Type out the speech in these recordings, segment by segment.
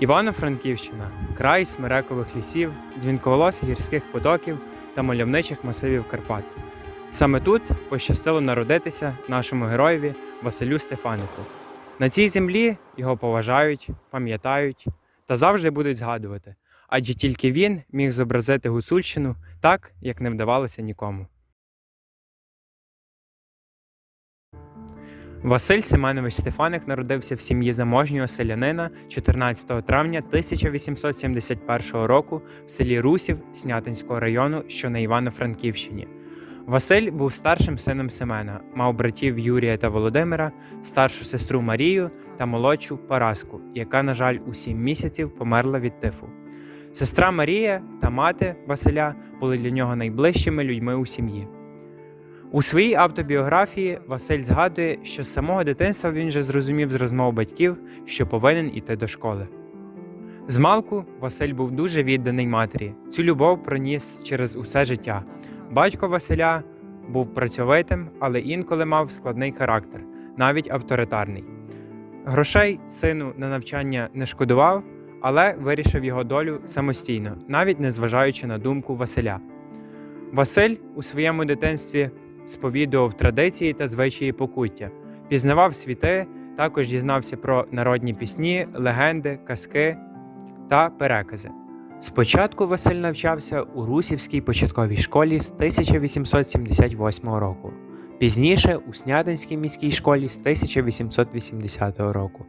Івано-Франківщина край смирекових лісів, дзвінковолосих гірських потоків та мальовничих масивів Карпат. Саме тут пощастило народитися нашому героєві Василю Стефанику. На цій землі його поважають, пам'ятають та завжди будуть згадувати, адже тільки він міг зобразити Гуцульщину так, як не вдавалося нікому. Василь Семенович Стефаник народився в сім'ї заможнього селянина 14 травня 1871 року в селі Русів Снятинського району, що на Івано-Франківщині. Василь був старшим сином Семена, мав братів Юрія та Володимира, старшу сестру Марію та молодшу Параску, яка, на жаль, у сім місяців померла від тифу. Сестра Марія та мати Василя були для нього найближчими людьми у сім'ї. У своїй автобіографії Василь згадує, що з самого дитинства він вже зрозумів з розмов батьків, що повинен іти до школи. Змалку Василь був дуже відданий матері. Цю любов проніс через усе життя. Батько Василя був працьовитим, але інколи мав складний характер, навіть авторитарний. Грошей сину на навчання не шкодував, але вирішив його долю самостійно, навіть не зважаючи на думку Василя. Василь у своєму дитинстві сповідував традиції та звичаї покуття, пізнавав світи, також дізнався про народні пісні, легенди, казки та перекази. Спочатку Василь навчався у Русівській початковій школі з 1878 року, пізніше у Снятинській міській школі з 1880 року,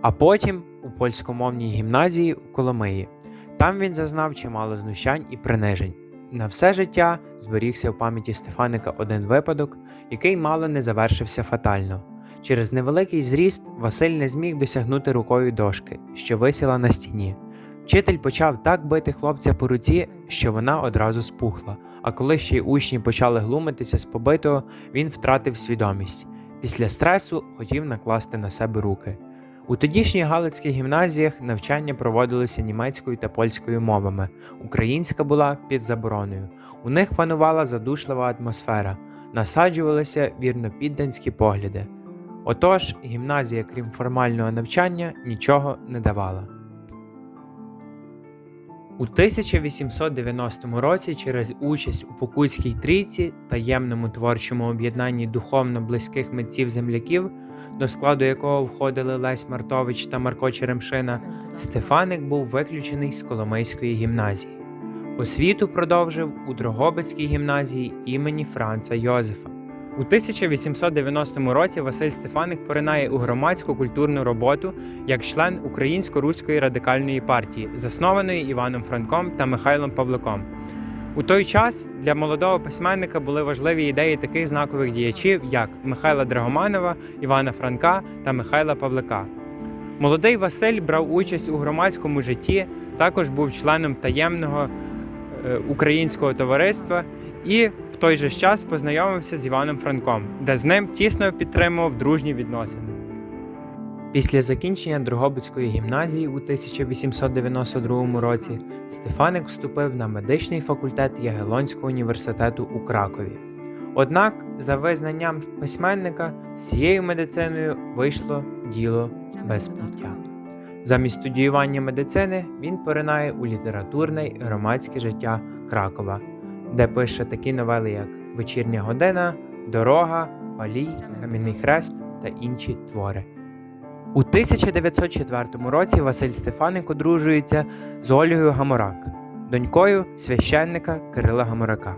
а потім у польськомовній гімназії у Коломиї. Там він зазнав чимало знущань і принижень. На все життя зберігся в пам'яті Стефаника один випадок, який мало не завершився фатально. Через невеликий зріст Василь не зміг досягнути рукою дошки, що висіла на стіні. Вчитель почав так бити хлопця по руці, що вона одразу спухла. А коли ще й учні почали глумитися з побитого, він втратив свідомість. Після стресу хотів накласти на себе руки. У тодішніх галицьких гімназіях навчання проводилося німецькою та польською мовами. Українська була під забороною. У них панувала задушлива атмосфера, насаджувалися вірнопідданські погляди. Отож, гімназія, крім формального навчання, нічого не давала. У 1890 році через участь у Покутській трійці, таємному творчому об'єднанні духовно близьких митців земляків, до складу якого входили Лесь Мартович та Марко Черемшина, Стефаник був виключений з Коломийської гімназії. Освіту продовжив у Дрогобицькій гімназії імені Франца Йозефа. У 1890 році Василь Стефаник поринає у громадську культурну роботу як член Українсько-Руської радикальної партії, заснованої Іваном Франком та Михайлом Павликом. У той час для молодого письменника були важливі ідеї таких знакових діячів, як Михайла Драгоманова, Івана Франка та Михайла Павлика. Молодий Василь брав участь у громадському житті, також був членом таємного е, українського товариства і в той же час познайомився з Іваном Франком, де з ним тісно підтримував дружні відносини. Після закінчення Дрогобицької гімназії у 1892 році Стефаник вступив на медичний факультет Ягелонського університету у Кракові. Однак, за визнанням письменника, з цією медициною вийшло діло без пуття. Замість студіювання медицини він поринає у літературне і громадське життя Кракова, де пише такі новели, як Вечірня година, Дорога, Палій, Кам'яний хрест та інші твори. У 1904 році Василь Стефаник одружується з Ольгою Гаморак, донькою священника Кирила Гаморака.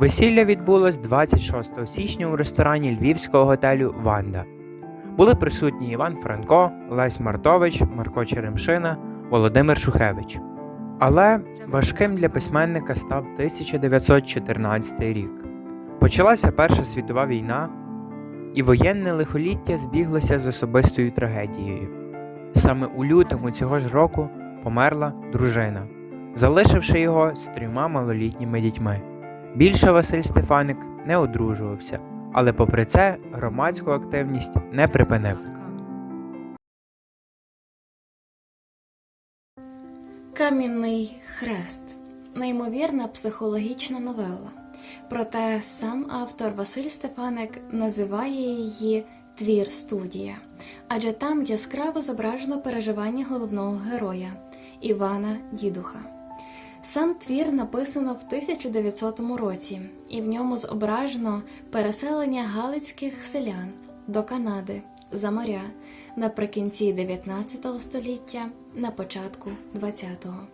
Весілля відбулось 26 січня у ресторані львівського готелю Ванда. Були присутні Іван Франко, Лесь Мартович, Марко Черемшина, Володимир Шухевич. Але важким для письменника став 1914 рік. Почалася Перша світова війна, і воєнне лихоліття збіглося з особистою трагедією. Саме у лютому цього ж року померла дружина, залишивши його з трьома малолітніми дітьми. Більше Василь Стефаник не одружувався, але попри це громадську активність не припинив. Кам'яний хрест неймовірна психологічна новела. Проте сам автор Василь Стефаник називає її твір студія, адже там яскраво зображено переживання головного героя Івана Дідуха. Сам твір написано в 1900 році, і в ньому зображено переселення галицьких селян до Канади за моря наприкінці 19 століття, на початку 20-го.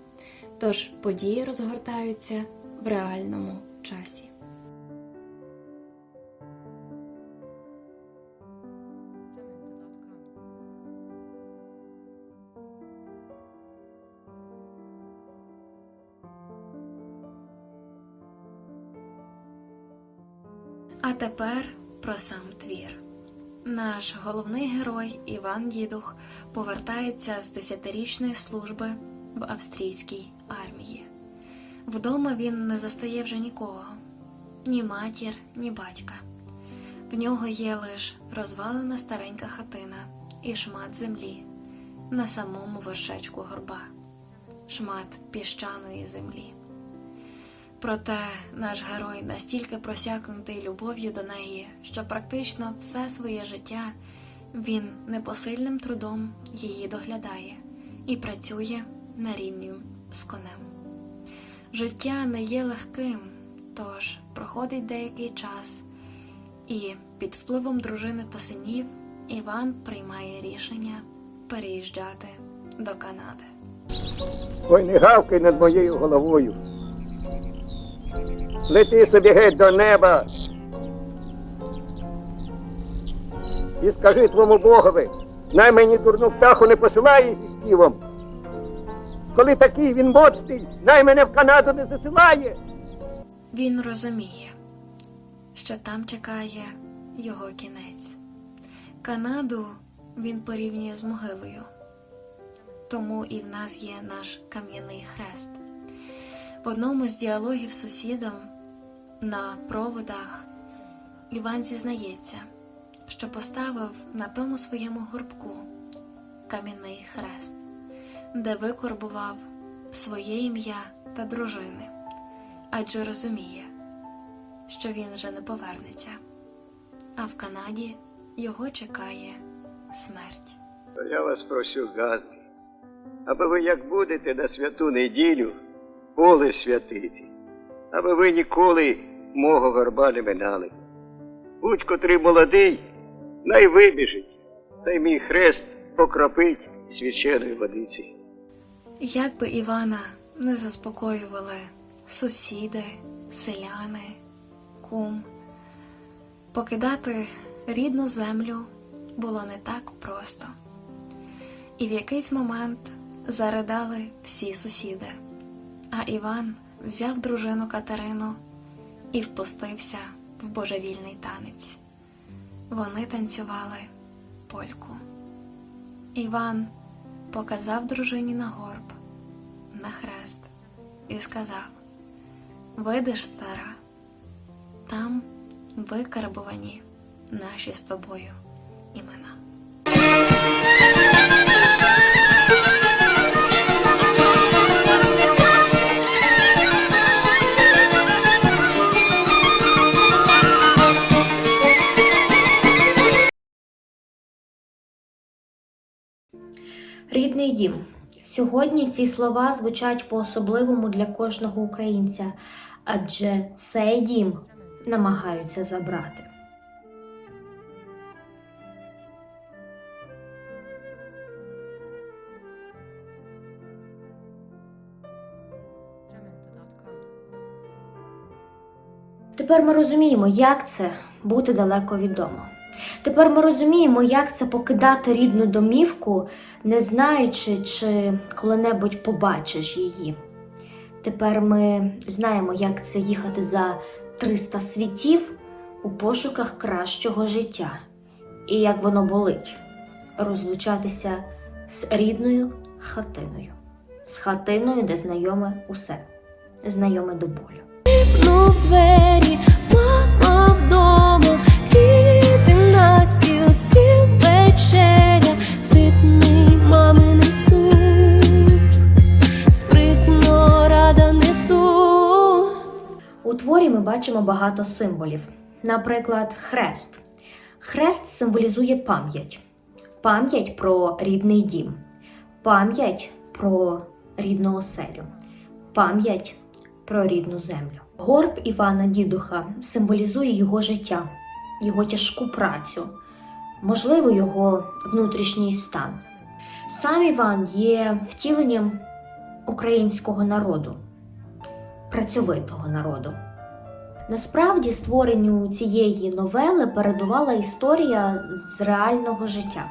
Тож події розгортаються в реальному часі. Тепер про сам твір. Наш головний герой Іван Дідух повертається з десятирічної служби в австрійській армії. Вдома він не застає вже нікого ні матір, ні батька. В нього є лише розвалена старенька хатина і шмат землі на самому вершечку горба, шмат піщаної землі. Проте наш герой настільки просякнутий любов'ю до неї, що практично все своє життя він непосильним трудом її доглядає і працює на рівні з конем. Життя не є легким, тож проходить деякий час, і під впливом дружини та синів Іван приймає рішення переїжджати до Канади. Ой, не гавкай над моєю головою. Лети собі геть до неба. І скажи твому Богові, най мені дурну птаху не посилає зі співом. Коли такий він моцний, най мене в Канаду не засилає. Він розуміє, що там чекає його кінець. Канаду він порівнює з могилою. Тому і в нас є наш кам'яний хрест. В одному з діалогів з сусідом на проводах Іван зізнається, що поставив на тому своєму горбку кам'яний хрест, де викорбував своє ім'я та дружини, адже розуміє, що він вже не повернеться, а в Канаді його чекає смерть. Я вас прошу, газди, аби ви як будете на святу неділю поле святити, аби ви ніколи мого горба минали. Будь-котрий молодий, най вибіжить, та й мій хрест покропить свяченої водиці. Як би Івана не заспокоювали сусіди, селяни, кум, покидати рідну землю було не так просто. І в якийсь момент заридали всі сусіди, а Іван взяв дружину Катерину і впустився в божевільний танець. Вони танцювали польку. Іван показав дружині на горб, на хрест, і сказав: Видиш, стара, там викарбувані наші з тобою імена. Рідний дім. Сьогодні ці слова звучать по-особливому для кожного українця, адже цей дім намагаються забрати. Тепер ми розуміємо, як це бути далеко від дому. Тепер ми розуміємо, як це покидати рідну домівку, не знаючи, чи коли-небудь побачиш її. Тепер ми знаємо, як це їхати за 300 світів у пошуках кращого життя, і як воно болить розлучатися з рідною хатиною, з хатиною, де знайоме усе, знайоме до болю. Двері, ми бачимо багато символів, наприклад, хрест. Хрест символізує пам'ять, пам'ять про рідний дім, пам'ять про рідну оселю, пам'ять про рідну землю. Горб Івана Дідуха символізує його життя, його тяжку працю, можливо, його внутрішній стан. Сам Іван є втіленням українського народу, працьовитого народу. Насправді створенню цієї новели передувала історія з реального життя.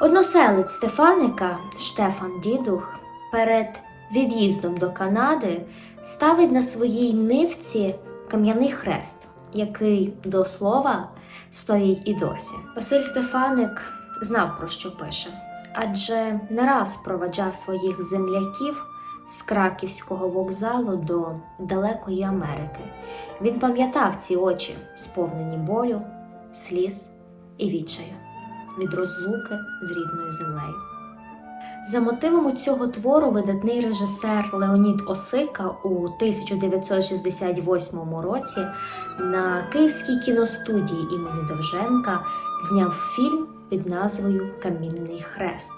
Односелець Стефаника Штефан Дідух перед від'їздом до Канади ставить на своїй нивці кам'яний хрест, який до слова стоїть і досі. Василь Стефаник знав про що пише, адже не раз проведжав своїх земляків з краківського вокзалу до далекої Америки. Він пам'ятав ці очі, сповнені болю, сліз і відчаю від розлуки з рідною землею. За мотивами цього твору видатний режисер Леонід Осика у 1968 році на Київській кіностудії імені Довженка зняв фільм під назвою Камінний хрест,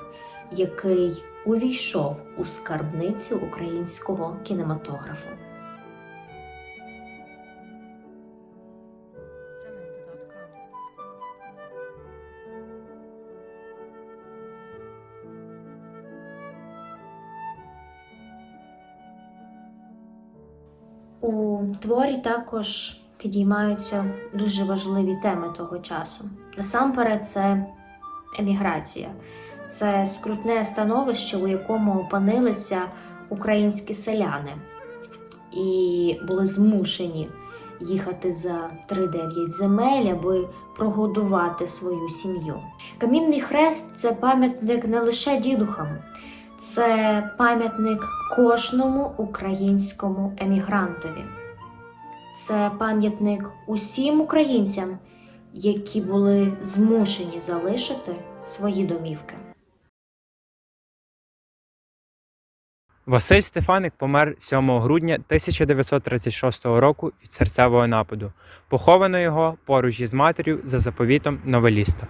який увійшов у скарбницю українського кінематографу. У творі також підіймаються дуже важливі теми того часу. Насамперед, це еміграція, це скрутне становище, у якому опинилися українські селяни і були змушені їхати за 3-9 земель, аби прогодувати свою сім'ю. Камінний хрест це пам'ятник не лише дідухам, це пам'ятник кожному українському емігрантові. Це пам'ятник усім українцям, які були змушені залишити свої домівки. Василь Стефаник помер 7 грудня 1936 року від серцевого нападу. Поховано його поруч із матір'ю за заповітом новеліста.